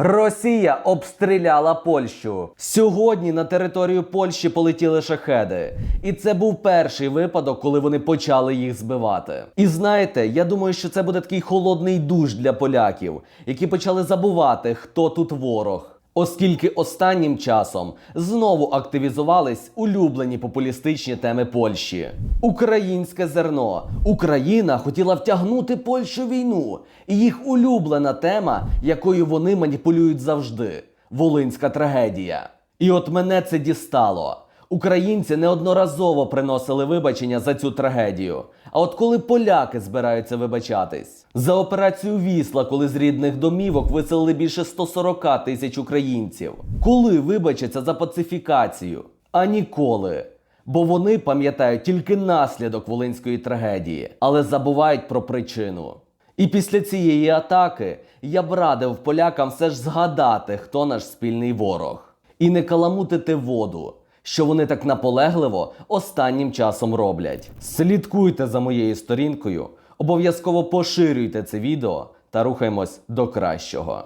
Росія обстріляла Польщу. Сьогодні на територію Польщі полетіли шахеди. І це був перший випадок, коли вони почали їх збивати. І знаєте, я думаю, що це буде такий холодний душ для поляків, які почали забувати, хто тут ворог. Оскільки останнім часом знову активізувались улюблені популістичні теми Польщі. Українське зерно. Україна хотіла втягнути Польщу війну. І їх улюблена тема, якою вони маніпулюють завжди Волинська трагедія. І от мене це дістало. Українці неодноразово приносили вибачення за цю трагедію. А от коли поляки збираються вибачатись за операцію Вісла, коли з рідних домівок виселили більше 140 тисяч українців, коли вибачаться за пацифікацію? А ніколи. Бо вони пам'ятають тільки наслідок волинської трагедії, але забувають про причину. І після цієї атаки я б радив полякам все ж згадати, хто наш спільний ворог, і не каламутити воду, що вони так наполегливо останнім часом роблять. Слідкуйте за моєю сторінкою, обов'язково поширюйте це відео та рухаємось до кращого.